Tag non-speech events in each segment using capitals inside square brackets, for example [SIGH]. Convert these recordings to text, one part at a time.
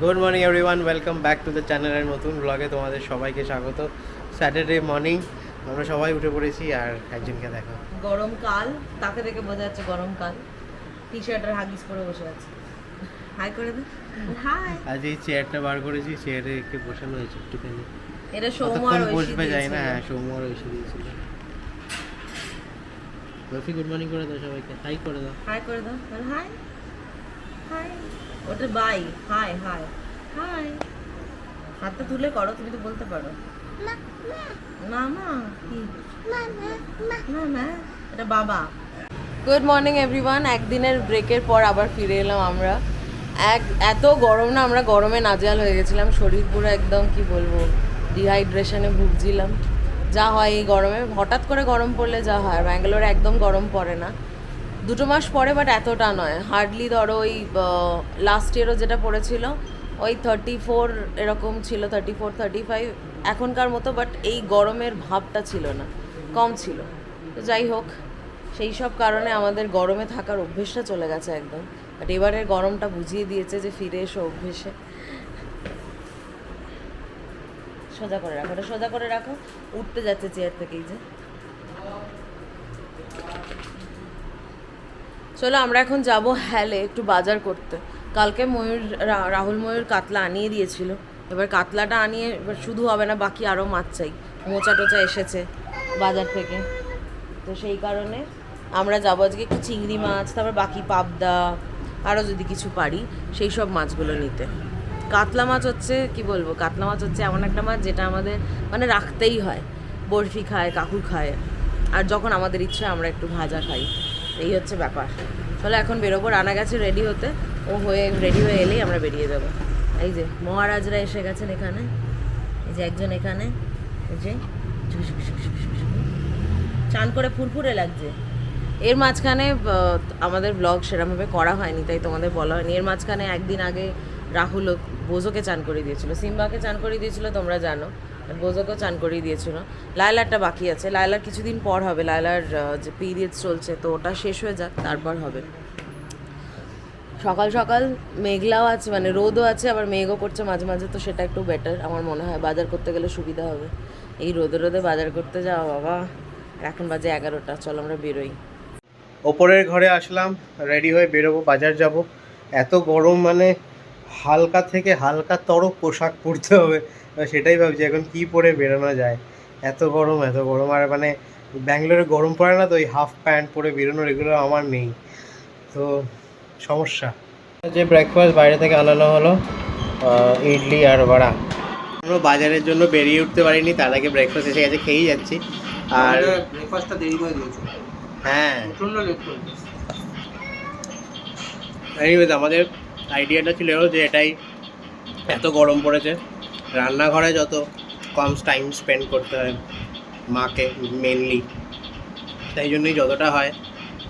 Good morning everyone welcome back to the চ্যানেলের নতুন ব্লগে তোমাদের সবাইকে স্বাগত। স্যাটারডে মর্নিং আমরা সবাই উঠে পড়েছি আর একজনকে দেখো। গরমকাল তাকে দেখে বোঝা যাচ্ছে গরমকাল টি শার্ট আর হাগিস পরে বসে আছে। হাই করে দে। হাই আজ এই চেয়ারটা বার করেছি চেয়ারে একটু বসানো হয়েছে একটুখানি। এটা কতক্ষণ বসবে যায় না। হ্যাঁ সৌম্যর ঐশী দিয়েছিল রফি গুড মর্নিং করে দাও সবাইকে। হাই করে দাও। হাই করে দাও। হাই হাই ওটা বাই হাই হাই। হাই। হাতটা তুলে করো তুমি তো বলতে পারো। মামা কি? মামা এটা বাবা। গুড মর্নিং এভরিওয়ান একদিনের ব্রেকের পর আবার ফিরে এলাম আমরা। এক এত গরম না আমরা গরমে নাজেহাল হয়ে গেছিলাম। শরীর পুরো একদম কি বলব ডিহাইড্রেশনে ভুগছিলাম। যা হয় এই গরমে। হঠাৎ করে গরম পড়লে যা হয়। ব্যাঙ্গালোরে একদম গরম পড়ে না। দুটো মাস পরে বাট এতটা নয়। হার্ডলি ধরো ওই লাস্ট ইয়ারও যেটা পড়েছিল, ওই থার্টি ফোর এরকম ছিল থার্টি ফোর থার্টি ফাইভ এখনকার মতো বাট এই গরমের ভাবটা ছিল না, কম ছিল। তো যাই হোক, সেই সব কারণে আমাদের গরমে থাকার অভ্যেসটা চলে গেছে একদম। বাট এবারের গরমটা বুঝিয়ে দিয়েছে যে ফিরে এসো অভ্যেসে। সোজা করে রাখো সোজা করে রাখো, উঠতে যাচ্ছে চেয়ার থেকেই যে। চলো আমরা এখন যাব হ্যালে একটু বাজার করতে। কালকে ময়ূর রাহুল ময়ূর কাতলা আনিয়ে দিয়েছিল। এবার কাতলাটা আনিয়ে এবার শুধু হবে না, বাকি আরও মাছ চাই। মোচা টোচা এসেছে বাজার থেকে। তো সেই কারণে আমরা যাব আজকে একটু চিংড়ি মাছ, তারপর বাকি পাবদা আরও যদি কিছু পারি, সেই সব মাছগুলো নিতে। কাতলা মাছ হচ্ছে, কি বলব, কাতলা মাছ হচ্ছে এমন একটা মাছ যেটা আমাদের মানে রাখতেই হয়। বরফি খায় কাকু খায়। আর যখন আমাদের ইচ্ছে, আমরা একটু ভাজা খাই। এই হচ্ছে ব্যাপার। তাহলে এখন বেরোবো, রানা গেছে রেডি হতে। ও হয়ে রেডি হয়ে এলেই আমরা বেরিয়ে যাব। এই যে মহারাজরা এসে গেছেন এখানে। এই যে একজন এখানে। এই যে চান করে ফুরফুরে লাগছে। এর মাঝখানে আমাদের ব্লগ সেরকমভাবে করা হয়নি, তাই তোমাদের বলা হয়নি। এর মাঝখানে একদিন আগে রাহুল ও বোজোকে চান করে দিয়েছিল, সিম্বাকে চান করে দিয়েছিল, তোমরা জানো। আর বোজোকেও চান করিয়ে দিয়েছিল। লায়লারটা বাকি আছে। লায়লার কিছুদিন পর হবে। লায়লার যে পিরিয়ডস চলছে, তো ওটা শেষ হয়ে যাক, তারপর হবে। সকাল সকাল মেঘলাও আছে মানে রোদও আছে, আবার মেঘও করছে, মাঝে মাঝে তো সেটা একটু বেটার আমার মনে হয়। বাজার করতে গেলে সুবিধা হবে। এই রোদে রোদে বাজার করতে যাওয়া, বাবা। এখন বাজে এগারোটা, চলো আমরা বেরোই। ওপরের ঘরে আসলাম রেডি হয়ে বেরোবো, বাজার যাব। এত গরম মানে হালকা থেকে হালকা তর পোশাক পরতে হবে। সেটাই ভাবছি এখন কি পরে বেরোনো যায়? এত গরম এত গরম। আর মানে ব্যাঙ্গালোরে গরম পড়ে না তো ওই হাফ প্যান্ট পরে বেরোনোর এগুলো আমার নেই। তো সমস্যা। যে ব্রেকফাস্ট বাইরে থেকে আনানো হলো ইডলি আর বড়া। আমরা বাজারের জন্য বেরিয়ে উঠতে পারিনি তার আগে ব্রেকফাস্ট এসে গেছে খেয়েই যাচ্ছি। আর ব্রেকফাস্টটা দেরি করে দিয়েছ। হ্যাঁ। প্রচণ্ড লেট করে আমাদের আইডিয়াটা ছিল যে এটাই এত গরম পড়েছে। রান্নাঘরে যত কম টাইম স্পেন্ড করতে হয় মাকে মেনলি তাই জন্যই যতটা হয়।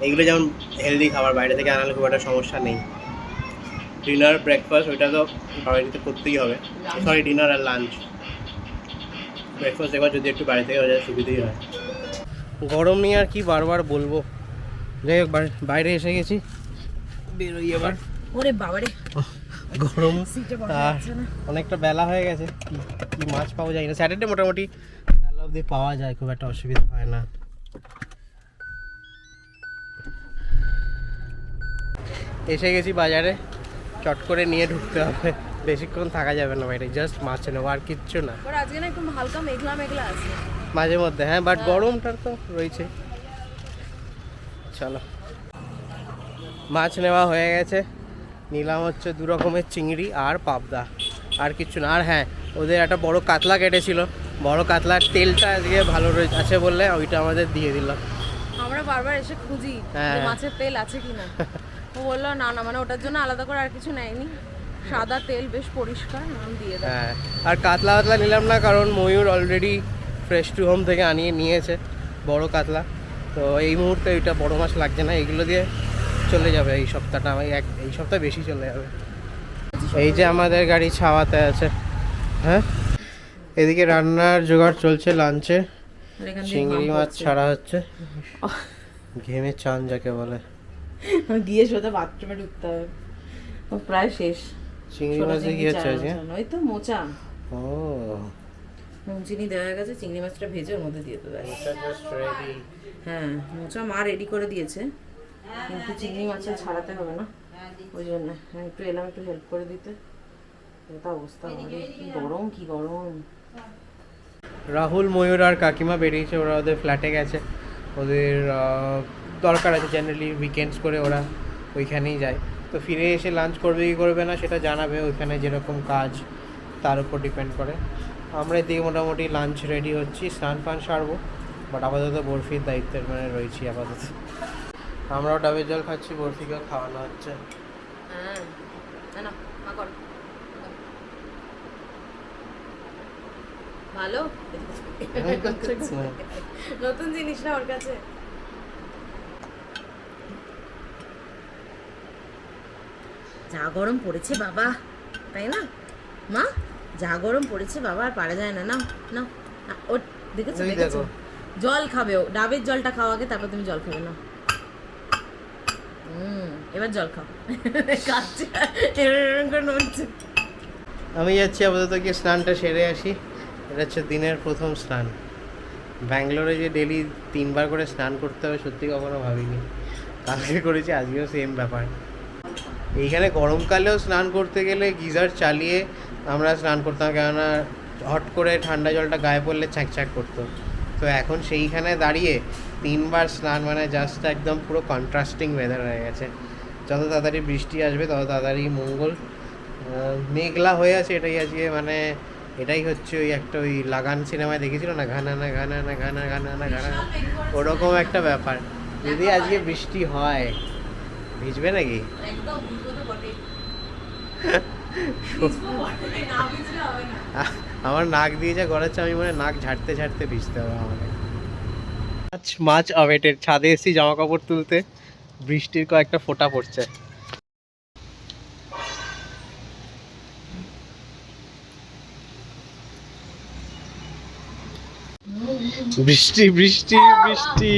এইগুলো যেমন হেলদি খাবার, বাইরে থেকে আনালে খুব একটা সমস্যা নেই। ডিনার ব্রেকফাস্ট ওইটা তো বাড়িতে করতেই হবে। সরি ডিনার আর লাঞ্চ ব্রেকফাস্ট এবার যদি একটু বাড়ি থেকে হয়ে যায়, সুবিধেই হয়। গরম নিয়ে আর কি বারবার বলব? যাই হোক বাইরে এসে গেছি। বেরোই এবার। ওরে বাবারে। গরম। অনেকটা বেলা হয়ে গেছে। কি কি মাছ পাওয়া যায় না। স্যাটারডে মোটামুটি বেলা অবধি পাওয়া যায় খুব একটা অসুবিধা হয় না। এসে গেছি বাজারে। চট করে নিয়ে ঢুকতে হবে। বেশিক্ষণ থাকা যাবে না বাইরে জাস্ট মাছ নেব আর কিচ্ছু না। আজকে না একটু হালকা মেঘলা মেঘলা আছে। মাঝে মধ্যে হ্যাঁ বাট গরমটার তো রয়েছে। চলো। মাছ নেওয়া হয়ে গেছে। নিলাম হচ্ছে দু রকমের চিংড়ি আর পাবদা। আর কিছু না। আর হ্যাঁ ওদের একটা বড় কাতলা কেটেছিল। বড় কাতলার তেলটা আজকে ভালো আছে বললে ওইটা আমাদের দিয়ে দিলাম আমরা বারবার এসে খুঁজি হ্যাঁ। মাছের তেল আছে কি না ও বলল না না মানে ওটার জন্য আলাদা করে আর কিছু নেয়নি। সাদা তেল বেশ পরিষ্কার নাম দিয়ে হ্যাঁ আর কাতলা কাতলা নিলাম না কারণ Mayur already Fresh To Home থেকে আনিয়ে নিয়েছে বড় কাতলা। তো এই মুহূর্তে ওইটা বড় মাছ লাগছে না। এইগুলো দিয়ে চলে যাবে এই সপ্তাহটা এক এই সপ্তাহ বেশি চলে যাবে। এই যে আমাদের গাড়ি ছাওয়াতে আছে হ্যাঁ? এদিকে রান্নার জোগাড় চলছে লাঞ্চে চিংড়ি মাছ ছাড়া হচ্ছে। ঘেমে চান যাকে বলে। গিয়ে সোজা বাথরুমে ঢুকতে হবে। প্রায় শেষ। চিংড়ি মাছে কি হচ্ছে আজকে। ওই তো মোচা। ও। নুন চিনি দেওয়া গেছে চিংড়ি মাছটা ভেজে ওর মধ্যে দিয়ে দেবে। হ্যাঁ মোচা মা রেডি করে দিয়েছে। কিন্তু চিংড়ি মাছের ছাড়াতে হবে না। ওই জন্য। হ্যাঁ একটু এলাম, একটু হেল্প করে দিতে। এটা অবস্থা গরম, কি গরম। রাহুল, ময়ূর আর কাকিমা বেরিয়েছে, ওরা ওদের ফ্ল্যাটে গেছে। ওদের দরকার আছে জেনারেলি উইকেন্ডস করে ওরা ওইখানেই যায়। তো ফিরে এসে লাঞ্চ করবে কি করবে না সেটা জানাবে, ওইখানে যেরকম কাজ, তার উপর ডিপেন্ড করে। আমরা এদিকে মোটামুটি লাঞ্চ রেডি হচ্ছি স্নান ফান সারবো বাট আপাতত বরফির দায়িত্বের মানে রয়েছি আপাতত। আমরাও ডাবের জল খাচ্ছি বরফিকেও খাওয়ানো হচ্ছে। হ্যাঁ না মা কর। ভালো। নতুন জিনিস না ওর কাছে? যা গরম পড়েছে বাবা তাই না? মা যা গরম পড়েছে বাবা আর পারা যায় না না না ও দেখেছ দেখেছ? জল খাবে ও ডাবের জলটা খাও আগে তারপর তুমি জল খাবে না এবার জল খাও। আমি যাচ্ছি আপাতত গিয়ে স্নানটা সেরে আসি। এটা হচ্ছে দিনের প্রথম স্নান। ব্যাঙ্গালোরে যে ডেলি তিনবার করে স্নান করতে হবে, সত্যি কখনো ভাবিনি। কালকে করেছি, আজকেও সেম ব্যাপার। এইখানে গরমকালেও স্নান করতে গেলে গিজার চালিয়ে আমরা স্নান করতাম, কেননা হট করে ঠান্ডা জলটা গায়ে পড়লে ছ্যাঁক ছ্যাঁক করতো। তো এখন সেইখানে দাঁড়িয়ে তিনবার স্নান মানে জাস্ট একদম পুরো কন্ট্রাস্টিং ওয়েদার হয়ে গেছে। যত তাড়াতাড়ি বৃষ্টি আসবে তত তাড়াতাড়ি মঙ্গল মেঘলা হয়ে আছে এটাই আজকে মানে এটাই হচ্ছে ওই একটা ওই লাগান সিনেমায় দেখেছিল না ঘানা না ঘানা না ঘানা ঘানা না ঘানা। ওরকম একটা ব্যাপার। যদি আজকে বৃষ্টি হয় ভিজবে নাকি? [LAUGHS] আমার নাক দিয়ে যা গড়াচ্ছে আমি মানে নাক ঝাড়তে ঝাড়তে ভিজতে হবে আমাকে। মাছ মাছ অবেটের ছাদে এসেছি জামা কাপড় তুলতে। বৃষ্টির কয়েকটা ফোঁটা পড়ছে। বৃষ্টি বৃষ্টি বৃষ্টি।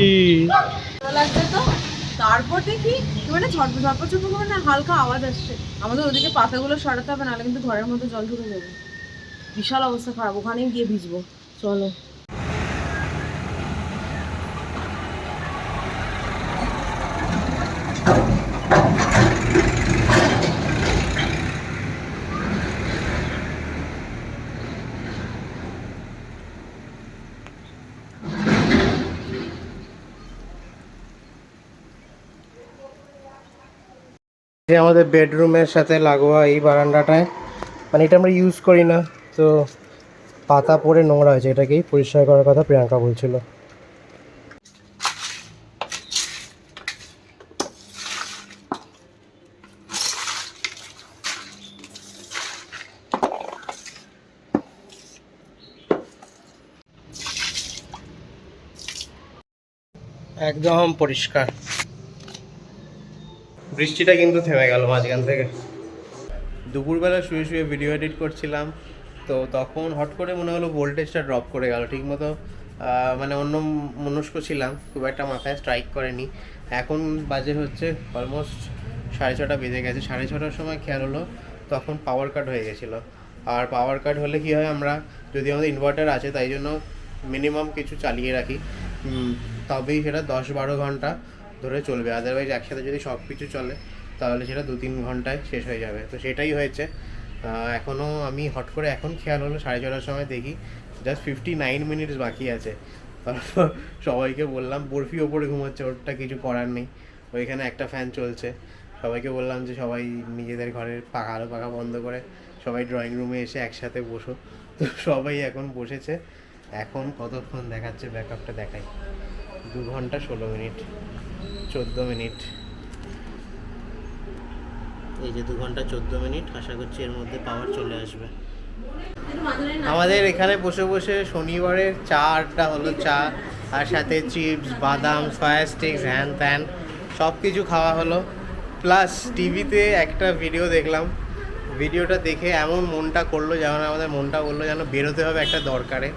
তারপর দেখি মানে ঝটপট ঝটপট ঝটপট মানে হালকা আওয়াজ আসছে। আমাদের ওদিকে পাতাগুলো সরাতে হবে, নাহলে কিন্তু ঘরের মধ্যে জল ঢুকে যাবে। বিশাল অবস্থা খারাপ, ওখানেই গিয়ে ভিজবো। চলো। যে আমাদের বেডরুমের সাথে লাগোয়া এই বারান্দাটায়। মানে এটা আমরা ইউজ করি না। তো পাতা পড়ে নোংরা হয়েছে এটাকেই। পরিষ্কার করার কথা প্রিয়াঙ্কা বলছিল। একদম পরিষ্কার। বৃষ্টিটা কিন্তু থেমে গেল মাঝখান থেকে। দুপুরবেলা শুয়ে শুয়ে ভিডিও এডিট করছিলাম, তো তখন হট করে মনে হলো ভোল্টেজটা ড্রপ করে গেল। ঠিকমতো মানে অন্য মনস্ক ছিলাম, খুব একটা মাথায় স্ট্রাইক করেনি। এখন বাজে হচ্ছে অলমোস্ট সাড়ে ছটা বেজে গেছে। সাড়ে ছটার সময় খেয়াল হলো, তখন পাওয়ার কাট হয়ে গেছিল। আর পাওয়ার কাট হলে কী হয় আমরা, যদি আমাদের ইনভার্টার আছে, তাই জন্য মিনিমাম কিছু চালিয়ে রাখি। তবেই সেটা দশ বারো ঘণ্টা ধরে চলবে। আদারওয়াইজ একসাথে যদি সব কিছু চলে, তাহলে সেটা দু তিন ঘন্টায় শেষ হয়ে যাবে। তো সেটাই হয়েছে। এখনও আমি হট করে এখন খেয়াল হলো, সাড়ে ছটার সময় দেখি জাস্ট ফিফটি নাইন মিনিটস বাকি আছে। তারপর সবাইকে বললাম, বরফি ওপরে ঘুমাচ্ছে, ওরটা কিছু করার নেই। ওইখানে একটা ফ্যান চলছে। সবাইকে বললাম যে, সবাই নিজেদের ঘরের পাখা আলো পাখা বন্ধ করে, সবাই ড্রয়িং রুমে এসে একসাথে বসো। তো সবাই এখন বসেছে। এখন কতক্ষণ দেখাচ্ছে ব্যাকআপটা দেখাই। দু ঘণ্টা ষোলো মিনিট চোদ্দ মিনিট। এই যে দু ঘণ্টা চোদ্দ মিনিট, আশা করছি এর মধ্যে পাওয়ার চলে আসবে। আমাদের এখানে বসে বসে শনিবারের চা আড্ডা হলো চা, আর সাথে চিপস, বাদাম সয়া স্টিক্স হ্যান ত্যান সব কিছু খাওয়া হলো। প্লাস টিভিতে একটা ভিডিও দেখলাম। ভিডিওটা দেখে এমন মনটা করল যেমন আমাদের মনটা বলল যেন বেরোতে হবে একটা দরকারে।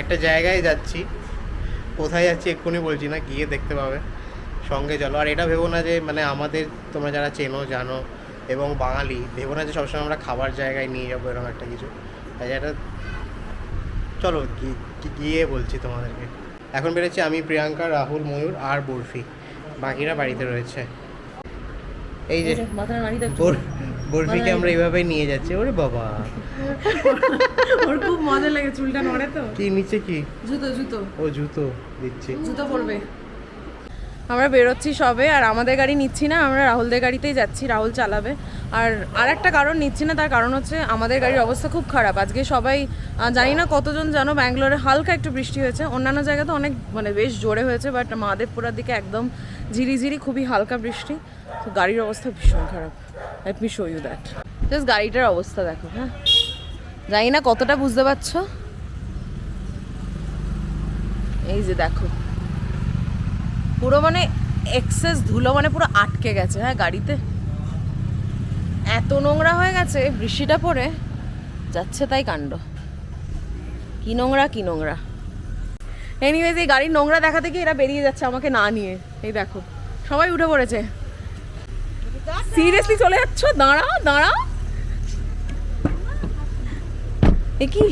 একটা জায়গায় যাচ্ছি। কোথায় যাচ্ছি এক্ষুনি বলছি না, গিয়ে দেখতে পাবে। সঙ্গে চলো। আর এটা ভেবো না যে মানে আমাদের তোমরা যারা চেনো জানো এবং বাঙালি ভেবো না যে সবসময় আমরা খাবার জায়গায় নিয়ে যাব এরকম একটা কিছু। তাই এটা চলো গিয়ে বলছি তোমাদেরকে। এখন বেরোচ্ছি আমি প্রিয়াঙ্কা রাহুল ময়ূর আর বরফি। বাকিরা বাড়িতে রয়েছে। এই যে বরফিকে আমরা এইভাবে নিয়ে যাচ্ছি। ওরে বাবা। ওর খুব মজা লাগে চুলটা নড়ে তো। কি নিচে কি? জুতো জুতো। ও জুতো দিচ্ছি। জুতো পরবে। আমরা বেরোচ্ছি সবে, আর আমাদের গাড়ি নিচ্ছি না, আমরা রাহুলদের গাড়িতেই যাচ্ছি, রাহুল চালাবে। আর আর একটা কারণ নিচ্ছি না, তার কারণ হচ্ছে আমাদের গাড়ির অবস্থা খুব খারাপ। আজকে সবাই জানি না কতজন জানো ব্যাঙ্গালোরে হালকা একটু বৃষ্টি হয়েছে। অন্যান্য জায়গাতে অনেক মানে বেশ জোরে হয়েছে, বাট মাদেবপুরার দিকে একদম ঝিরিঝিরি, খুবই হালকা বৃষ্টি। তো গাড়ির অবস্থা ভীষণ খারাপ। Let me show you that just গাড়িটার অবস্থা দেখো হ্যাঁ? জানি না কতটা, বুঝতে পারছ? এই যে দেখো। পুরো মানে এক্সেস ধুলো মানে পুরো আটকে গেছে হ্যাঁ গাড়িতে। এত নোংরা হয়ে গেছে বৃষ্টিটা পরে যাচ্ছে তাই কাণ্ড। কি নোংরা কি নোংরা। এনিওয়েজ এই গাড়ির নোংরা দেখাতে গিয়ে এরা বেরিয়ে যাচ্ছে আমাকে না নিয়ে। এই দেখো সবাই উঠে পড়েছে। সিরিয়াসলি চলে যাচ্ছ? দাঁড়া দাঁড়া। এ কি?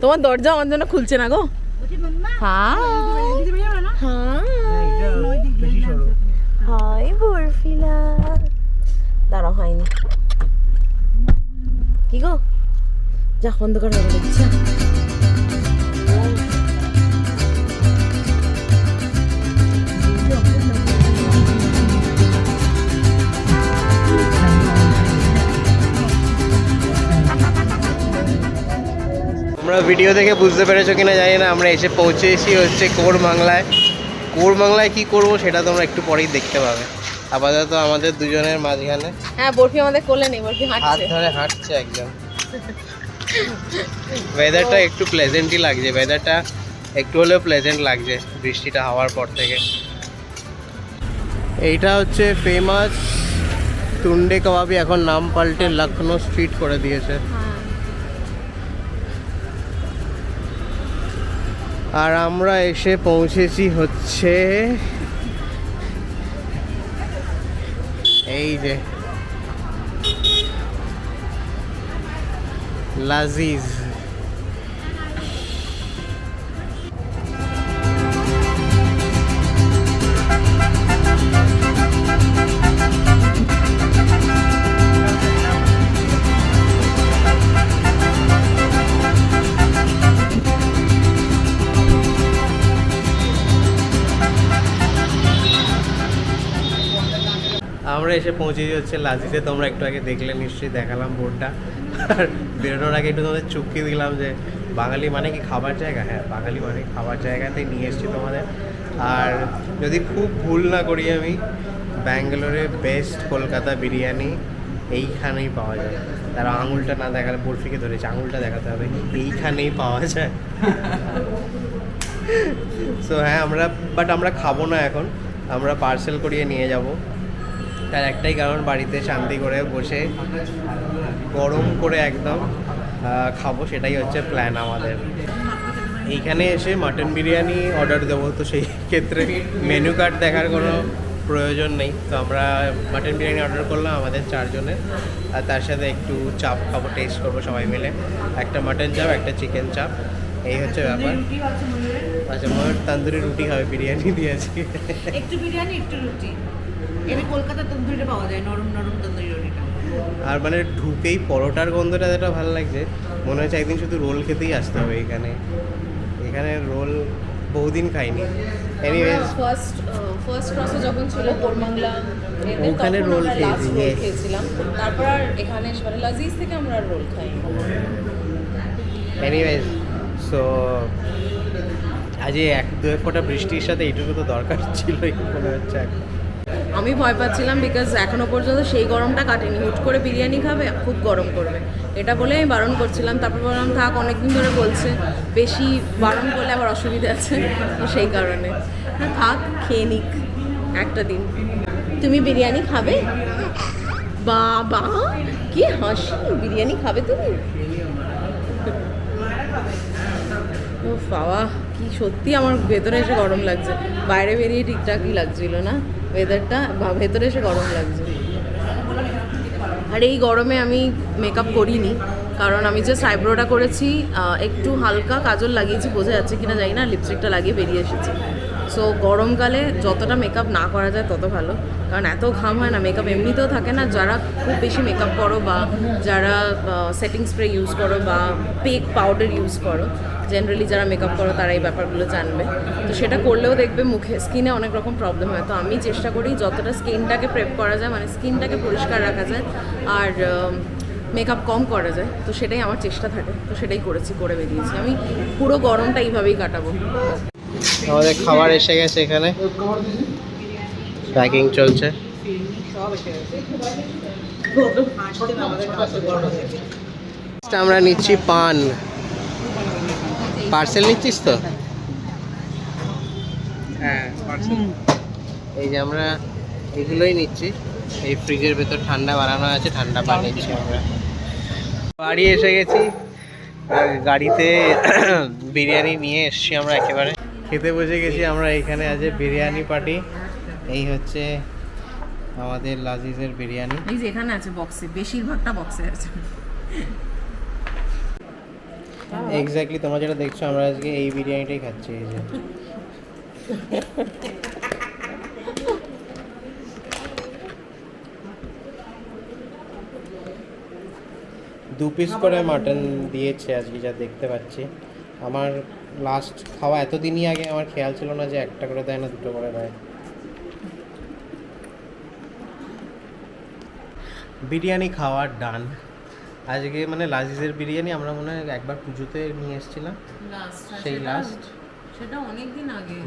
তোমার দরজা আমার জন্য খুলছে না গো। হ্যাঁ। হাই বরফিলা দাঁড়াও হয়নি। কি গো? যা বন্ধ করে দেবো দেখছি আমরা ভিডিও দেখে বুঝতে পেরেছ কিনা জানি না, আমরা এসে পৌঁছেছি হচ্ছে কোর বাংলায়। কোর বাংলায় কি করব সেটা তোমরা একটু পরেই দেখতে পাবে। আপাতত আমাদের দুজনের মাঝখানে। হ্যাঁ বরফি আমাদের কোলে নেই বরফি হাঁটছে। হাত ধরে হাঁটছে একদম। ওয়েদারটা একটু প্লেজেন্টই লাগছে ওয়েদারটা একটু হলেও প্লেজেন্ট লাগছে বৃষ্টিটা হওয়ার পর থেকে। এইটা হচ্ছে ফেমাস তুন্ডে কাবাবি এখন নাম পাল্টে লখনৌ স্ট্রিট করে দিয়েছে। আর আমরা এসে পৌঁছেছি হচ্ছে এই যে লাজিজ। আমরা এসে পৌঁছেছি হচ্ছে লাজিতে তোমরা একটু আগে দেখলে, নিশ্চয়ই দেখালাম বোর্ডটা। আর বেরোনোর আগে একটু তোমাদের চুক্তি দিলাম যে বাঙালি মানে কি খাবার জায়গা? হ্যাঁ বাঙালি মানে খাবার জায়গাতেই নিয়ে এসেছি তোমাদের। আর যদি খুব ভুল না করি আমি, ব্যাঙ্গালোরে বেস্ট কলকাতা বিরিয়ানি এইখানেই পাওয়া যায়। তারা আঙুলটা না দেখালে, বরফিকে ধরেছে, আঙুলটা দেখাতে হবে। এইখানেই পাওয়া যায়। সো হ্যাঁ আমরা বাট আমরা খাব না এখন। আমরা পার্সেল করিয়ে নিয়ে যাব। তার একটাই কারণ বাড়িতে শান্তি করে বসে গরম করে একদম খাব সেটাই হচ্ছে প্ল্যান আমাদের। এইখানে এসে মাটন বিরিয়ানি অর্ডার দেবো তো সেই ক্ষেত্রে মেনু কার্ড দেখার কোনো প্রয়োজন নেই। তো আমরা মাটন বিরিয়ানি অর্ডার করলাম আমাদের চারজনের আর তার সাথে একটু চাপ খাব টেস্ট করব সবাই মিলে। একটা মাটন চাপ একটা চিকেন চাপ এই হচ্ছে ব্যাপার। আচ্ছা ময়ূর তান্দুরি রুটি হবে বিরিয়ানি দিয়েছি। একটু বিরিয়ানি একটু রুটি। এমনি কলকাতার তন্দুরিটা পাওয়া যায় নরম নরম তন্দুরি রুটিটা। আর মানে ঢুকেই পরোটার গন্ধটা যেটা ভালো লাগছে মনে হচ্ছে একদিন শুধু রোল খেতেই আসতে হবে এখানে। এখানে রোল বহুদিন খাইনি। এনিওয়েজ ফার্স্ট ফার্স্ট ক্রসে যখন ছিল কোরমাংলা ওখানে খেয়েছি, খেয়েছিলাম। তারপর আর এখানে এসে মানে লাজিজ থেকে আমরা রোল খাই এনিওয়েজ সো আজ এক দু এক ফোঁটা বৃষ্টির সাথে এইটুকু তো দরকার ছিলই মনে হচ্ছে এখন। আমি ভয় পাচ্ছিলাম বিকজ এখনও পর্যন্ত সেই গরমটা কাটেনি। হুট করে বিরিয়ানি খাবে, খুব গরম করবে। এটা বলে আমি বারণ করছিলাম, তারপর বললাম, থাক, অনেকদিন ধরে বলছে, বেশি বারণ করলে আবার অসুবিধা আছে। তো সেই কারণে। না, থাক, খেয়ে নিক একটা দিন। তুমি বিরিয়ানি খাবে? বাবা, কি হাসি, বিরিয়ানি খাবে তুমি? ও বাবা, কি সত্যি আমার ভেতরে এসে গরম লাগছে। বাইরে বেরিয়ে ঠিকঠাকই লাগছিল না? ওয়েদারটা ভেতরে এসে গরম লাগছে। আর এই গরমে আমি মেকআপ করিনি, কারণ আমি জাস্ট আইব্রোটা করেছি একটু হালকা কাজল লাগিয়েছি, বোঝা যাচ্ছে কিনা জানি না লিপস্টিকটা লাগিয়ে বেরিয়ে এসেছি। সো গরমকালে যতটা মেকআপ না করা যায়, তত ভালো। কারণ এত ঘাম হয় না মেকআপ এমনিতেও থাকে না, যারা খুব বেশি মেকআপ করো বা যারা সেটিং স্প্রে ইউজ করো বা পেক পাউডার ইউজ করো জেনারেলি যারা মেকআপ করো তারা এই ব্যাপারগুলো জানবে। তো সেটা করলেও দেখবে মুখে স্কিনে অনেক রকম প্রবলেম হয়। তো আমি চেষ্টা করি যতটা স্কিনটাকে প্রেপ করা যায় মানে স্কিনটাকে পরিষ্কার রাখা যায় আর মেকআপ কম করা যায়। তো সেটাই আমার চেষ্টা থাকে। তো সেটাই করেছি করে বেরিয়েছি। আমি পুরো গরমটা এইভাবেই কাটাবো। আমাদের খাবার এসে গেছে এখানে। প্যাকিং চলছে। আমরা নিচ্ছি পান। পার্সেল নিচ্ছিস তো? হ্যাঁ পার্সেল। এই যে আমরা এগুলোই নিচ্ছি। এই ফ্রিজের ভেতর ঠান্ডা বানানো আছে ঠান্ডা পান নিচ্ছি আমরা। বাড়ি এসে গেছি। গাড়িতে [COUGHS] বিরিয়ানি নিয়ে এসছি আমরা একেবারে। খেতে বসে গেছি আমরা এখানে আছে বিরিয়ানি পার্টি। এই হচ্ছে আমাদের লাজিজের বিরিয়ানি। এই যে এখানে আছে বক্সে বেশিরভাগটা বক্সে আছে। এক্স্যাক্টলি তোমরা যেটা দেখছ, আমরা আজকে এই বিরিয়ানিটাই খাচ্ছি, এই যে। দু পিস করে মাটন দিয়েছে আজকে, যা দেখতে পাচ্ছি। আমার লাস্ট খাওয়া এতদিনই আগে আমার খেয়াল ছিল না যে একটা করে দেয় না, দুটো করে দেয়। বিরিয়ানি খাওয়ার ডান আজকে মানে লাজিজের বিরিয়ানি আমরা মনে হয় একবার পুজোতে নিয়ে এসেছিলাম। সেই লাস্ট সেটা অনেক দিন আগে।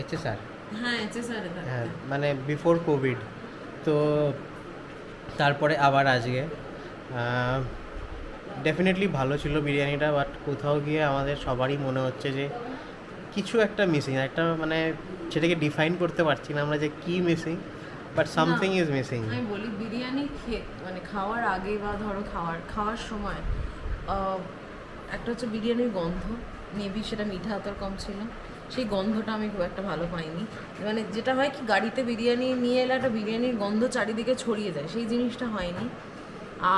এইচে স্যার হ্যাঁ এসে স্যারে হ্যাঁ মানে বিফোর কোভিড তো তারপরে আবার আজকে। ডেফিনেটলি ভালো ছিল বিরিয়ানিটা বাট কোথাও গিয়ে আমাদের সবারই মনে হচ্ছে যে কিছু একটা মিসিং একটা মানে সেটাকে ডিফাইন করতে পারছি না আমরা যে কি missing but something is missing আমি বলি বিরিয়ানি খেয়ে মানে খাওয়ার আগে বা ধরো খাওয়ার খাওয়ার সময় একটা হচ্ছে বিরিয়ানির গন্ধ মেবি সেটা মিঠা অতর কম ছিল সেই গন্ধটা আমি খুব একটা ভালো পাইনি। মানে যেটা হয় কি গাড়িতে বিরিয়ানি নিয়ে এলে একটা বিরিয়ানির গন্ধ চারিদিকে ছড়িয়ে যায় সেই জিনিসটা হয়নি।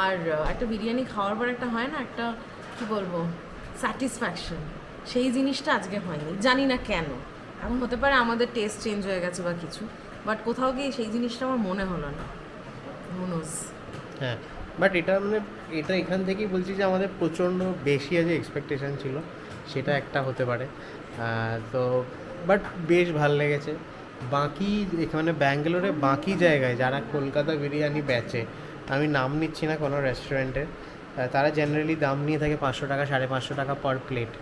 আর একটা বিরিয়ানি খাওয়ার পর একটা হয় না একটা কি বলব স্যাটিসফ্যাকশন সেই জিনিসটা আজকে হয়নি জানি না কেন। এখন হতে পারে আমাদের টেস্ট চেঞ্জ হয়ে গেছে বা কিছু। বাট কোথাও গিয়ে সেই জিনিসটা আমার মনে হলো না। মনোজ হ্যাঁ বাট এটা মানে এটা এখান থেকেই বলছি যে আমাদের প্রচণ্ড বেশি আছে এক্সপেকটেশন ছিল, সেটা একটা হতে পারে। তো বাট বেশ ভালো লেগেছে। বাকি এখানে ব্যাঙ্গালোরে বাকি জায়গায় যারা কলকাতা বিরিয়ানি বেচে, আমি নাম নিচ্ছি না কোনো রেস্টুরেন্টের তারা জেনারেলি দাম নিয়ে থাকে পাঁচশো টাকা, সাড়ে পাঁচশো টাকা পার প্লেট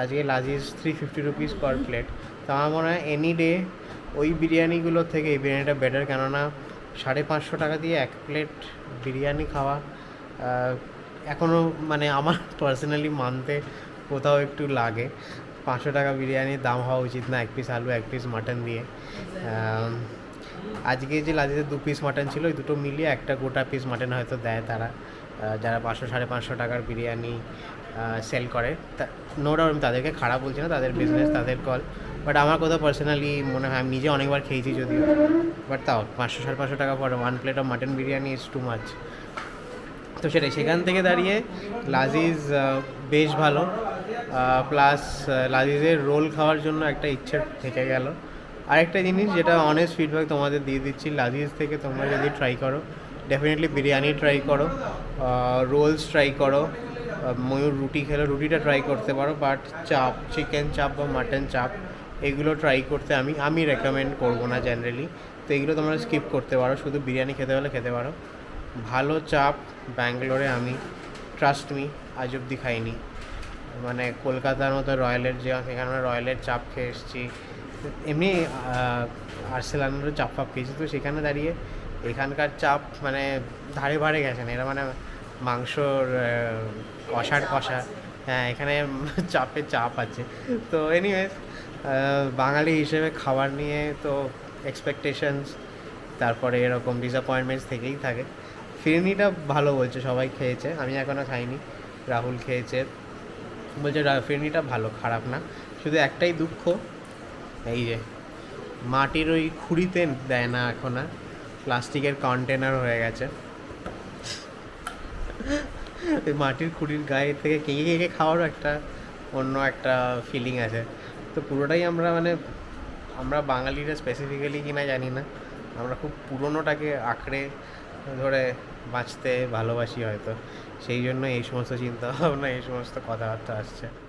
আজকে Laziz three fifty rupees per plate তো আমার মনে হয় এনি ডে ওই বিরিয়ানিগুলোর থেকে এই বিরিয়ানিটা বেটার কেননা সাড়ে পাঁচশো টাকা দিয়ে এক প্লেট বিরিয়ানি খাওয়া এখনও মানে আমার [LAUGHS] পার্সোনালি মানতে কোথাও একটু লাগে। পাঁচশো টাকা বিরিয়ানির দাম হওয়া উচিত না, এক পিস আলু, এক পিস মাটন দিয়ে। আজকে যে লাজিতে দু পিস মাটন ছিল, ওই দুটো মিলিয়ে একটা গোটা পিস মাটন হয়তো দেয় তারা যারা পাঁচশো, সাড়ে পাঁচশো টাকার বিরিয়ানি সেল করে। তা নো ডাউট আমি তাদেরকে খারাপ বলছি না, তাদের বিজনেস তাদের কল বাট আমার কথা পার্সোনালি মনে হয় আমি নিজে অনেকবার খেয়েছি যদিও। বাট তাও, পাঁচশো সাড়ে পাঁচশো টাকা পরে one plate of mutton biryani is too much তো সেটাই, সেখান থেকে দাঁড়িয়ে লাজিজ বেশ ভালো। প্লাস লাজিজের রোল খাওয়ার জন্য একটা ইচ্ছে থেকে গেল। আরেকটা জিনিস যেটা অনেস্ট ফিডব্যাক তোমাদের দিয়ে দিচ্ছি লাজিজ থেকে তোমরা যদি ট্রাই করো ডেফিনেটলি বিরিয়ানি ট্রাই করো রোলস ট্রাই করো ময়ূর রুটি খেলে, রুটিটা ট্রাই করতে পারো। বাট চাপ চিকেন চাপ বা মাটন চাপ এগুলো ট্রাই করতে আমি আমি রেকমেন্ড করব না জেনারেলি তো এগুলো তোমরা স্কিপ করতে পারো, শুধু বিরিয়ানি খেতে হলে খেতে পারো। ভালো চাপ, ব্যাঙ্গালোরে আমি ট্রাস্ট মি আজ অব্দি খাইনি। মানে কলকাতার মতো রয়্যালের যে আমরা রয়্যালের চাপ খেয়ে এসেছি। এমনি আর্সেলানেরও চাপ ফাপ খেয়েছি। তো সেখানে দাঁড়িয়ে এখানকার চাপ মানে ধারে ভারে গেছে না। এরা মানে মাংসর কষার কষা। হ্যাঁ এখানে চাপে চাপ আছে। তো এনিওয়েজ বাঙালি হিসেবে খাবার নিয়ে তো এক্সপেকটেশনস তারপরে এরকম ডিসঅ্যাপয়েন্টমেন্টস থেকেই থাকে। ফিরনিটা ভালো বলছে, সবাই খেয়েছে, আমি এখনও খাইনি, রাহুল খেয়েছে। বলছে ফিরনিটা ভালো, খারাপ না, শুধু একটাই দুঃখ, এই যে মাটির ওই খুঁড়িতে দেয় না এখন আর, প্লাস্টিকের কন্টেনার হয়ে গেছে। মাটির খুঁড়ির গায়ে থেকে কেঁকে কেঁকে খাওয়ারও একটা অন্য একটা ফিলিং আছে। তো পুরোটাই আমরা মানে আমরা বাঙালিরা স্পেসিফিক্যালি কিনা জানি না। আমরা খুব পুরোনোটাকে আঁকড়ে ধরে বাঁচতে ভালোবাসি হয়তো। সেই জন্য এই সমস্ত চিন্তা ভাবনা এই সমস্ত কথাবার্তা আসছে।